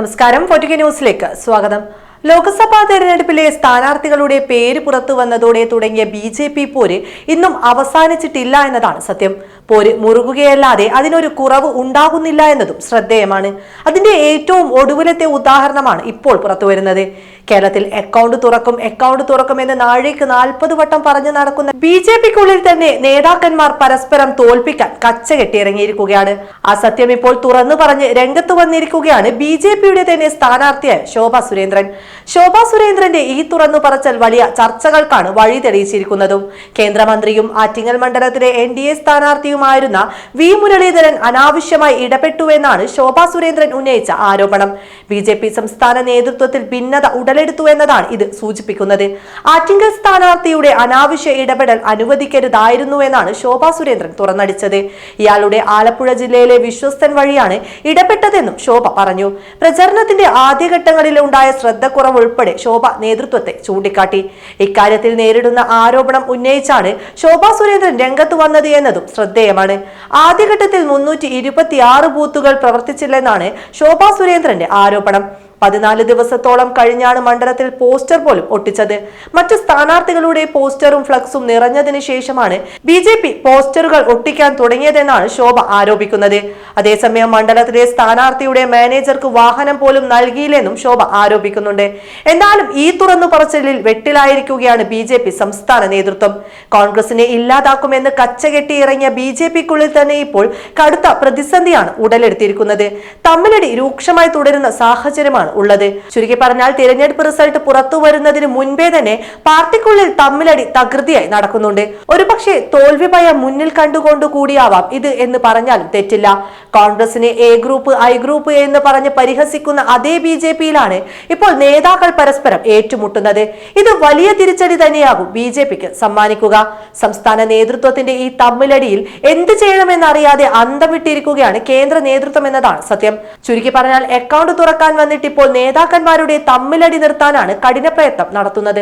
നമസ്കാരം ഫോർട്ടിക ന്യൂസിലേക്ക് സ്വാഗതം. ലോക്സഭാ തെരഞ്ഞെടുപ്പിലെ സ്ഥാനാർത്ഥികളുടെ പേര് പുറത്തു വന്നതോടെ തുടങ്ങിയ ബി ജെ പി പോര് ഇന്നും അവസാനിച്ചിട്ടില്ല എന്നതാണ് സത്യം. പോര് മുറുകുകയല്ലാതെ അതിനൊരു കുറവ് ഉണ്ടാകുന്നില്ല എന്നതും ശ്രദ്ധേയമാണ്. അതിന്റെ ഏറ്റവും ഒടുവിലത്തെ ഉദാഹരണമാണ് ഇപ്പോൾ പുറത്തുവരുന്നത്. കേരളത്തിൽ അക്കൗണ്ട് തുറക്കും. അക്കൗണ്ട് തുറക്കും എന്ന് നാഴേക്ക് നാൽപ്പത് വട്ടം പറഞ്ഞു നടക്കുന്ന ബി ജെ പിക്കുള്ളിൽ തന്നെ നേതാക്കന്മാർ പരസ്പരം തോൽപ്പിക്കാൻ കച്ച കെട്ടിയിറങ്ങിയിരിക്കുകയാണ് ആ സത്യം ഇപ്പോൾ തുറന്നു പറഞ്ഞ് രംഗത്ത് വന്നിരിക്കുകയാണ് ബി ജെ പിയുടെ തന്നെ സ്ഥാനാർത്ഥിയായ ശോഭ സുരേന്ദ്രൻ. ശോഭ സുരേന്ദ്രന്റെ ഈ തുറന്നു പറച്ചൽ വലിയ ചർച്ചകൾക്കാണ് വഴി തെളിയിച്ചിരിക്കുന്നതും. കേന്ദ്രമന്ത്രിയും ആറ്റിങ്ങൽ മണ്ഡലത്തിലെ എൻ ഡി എ സ്ഥാനാർത്ഥിയുമായിരുന്ന വി മുരളീധരൻ അനാവശ്യമായി ഇടപെട്ടുവെന്നാണ് ശോഭ സുരേന്ദ്രൻ ഉന്നയിച്ച ആരോപണം. ബി സംസ്ഥാന നേതൃത്വത്തിൽ ഭിന്നത ഉടലെടുത്തു എന്നതാണ് ഇത് സൂചിപ്പിക്കുന്നത്. ആറ്റിങ്കൽ സ്ഥാനാർത്ഥിയുടെ അനാവശ്യ ഇടപെടൽ അനുവദിക്കരുതായിരുന്നു എന്നാണ് ശോഭാ സുരേന്ദ്രൻ തുറന്നടിച്ചത്. ഇയാളുടെ ആലപ്പുഴ ജില്ലയിലെ വിശ്വസ്തൻ വഴിയാണ് ഇടപെട്ടതെന്നും ശോഭ പറഞ്ഞു. പ്രചരണത്തിന്റെ ആദ്യഘട്ടങ്ങളിൽ ഉണ്ടായ ശ്രദ്ധക്കുറവ് ഉൾപ്പെടെ ശോഭ നേതൃത്വത്തെ ചൂണ്ടിക്കാട്ടി. ഇക്കാര്യത്തിൽ നേരിടുന്ന ആരോപണം ഉന്നയിച്ചാണ് ശോഭാ സുരേന്ദ്രൻ രംഗത്ത് വന്നത് എന്നതും ശ്രദ്ധേയമാണ്. ആദ്യഘട്ടത്തിൽ മുന്നൂറ്റി ബൂത്തുകൾ പ്രവർത്തിച്ചില്ലെന്നാണ് ശോഭാ സുരേന്ദ്രന്റെ ആരോപണം. പതിനാല് ദിവസത്തോളം കഴിഞ്ഞാണ് മണ്ഡലത്തിൽ പോസ്റ്റർ പോലും ഒട്ടിച്ചത്. മറ്റു സ്ഥാനാർത്ഥികളുടെ പോസ്റ്ററും ഫ്ലക്സും നിറഞ്ഞതിന് ശേഷമാണ് ബി ജെ പി പോസ്റ്ററുകൾ ഒട്ടിക്കാൻ തുടങ്ങിയതെന്നാണ് ശോഭ ആരോപിക്കുന്നത്. അതേസമയം മണ്ഡലത്തിലെ സ്ഥാനാർത്ഥിയുടെ മാനേജർക്ക് വാഹനം പോലും നൽകിയില്ലെന്നും ശോഭ ആരോപിക്കുന്നുണ്ട്. എന്നാലും ഈ തുറന്നു പറച്ചിലിൽ വെട്ടിലായിരിക്കുകയാണ് ബി ജെ പി സംസ്ഥാന നേതൃത്വം. കോൺഗ്രസിനെ ഇല്ലാതാക്കുമെന്ന് കച്ചകെട്ടി ഇറങ്ങിയ ബി ജെ പിക്കുള്ളിൽ തന്നെ ഇപ്പോൾ കടുത്ത പ്രതിസന്ധിയാണ് ഉടലെടുത്തിരിക്കുന്നത്. തമ്മിലടി രൂക്ഷമായി തുടരുന്ന സാഹചര്യമാണ് ഉള്ളത്. ചുരുക്കി പറഞ്ഞാൽ തിരഞ്ഞെടുപ്പ് റിസൾട്ട് പുറത്തു വരുന്നതിന് മുൻപേ തന്നെ പാർട്ടിക്കുള്ളിൽ തമ്മിലടി തകൃതിയായി നടക്കുന്നുണ്ട്. ഒരുപക്ഷെ തോൽവി ഭയം മുന്നിൽ കണ്ടുകൊണ്ട് കൂടിയാവാം ഇത് എന്ന് പറഞ്ഞാലും തെറ്റില്ല. കോൺഗ്രസിനെ എ ഗ്രൂപ്പ് ഐ ഗ്രൂപ്പ് എന്ന് പറഞ്ഞ് പരിഹസിക്കുന്ന അതേ ബി ജെ പിയിലാണ് ഇപ്പോൾ നേതാക്കൾ പരസ്പരം ഏറ്റുമുട്ടുന്നത്. ഇത് വലിയ തിരിച്ചടി തന്നെയാകും ബി ജെ പിക്ക് സമ്മാനിക്കുക. സംസ്ഥാന നേതൃത്വത്തിന്റെ ഈ തമ്മിലടിയിൽ എന്ത് ചെയ്യണമെന്നറിയാതെ അന്തം വിട്ടിരിക്കുകയാണ് കേന്ദ്ര നേതൃത്വം എന്നതാണ് സത്യം. ചുരുക്കി പറഞ്ഞാൽ അക്കൗണ്ട് തുറക്കാൻ വന്നിട്ട് ഇപ്പോൾ നേതാക്കന്മാരുടെ തമ്മിലടി നിർത്താനാണ് കഠിന പ്രയത്നം നടത്തുന്നത്.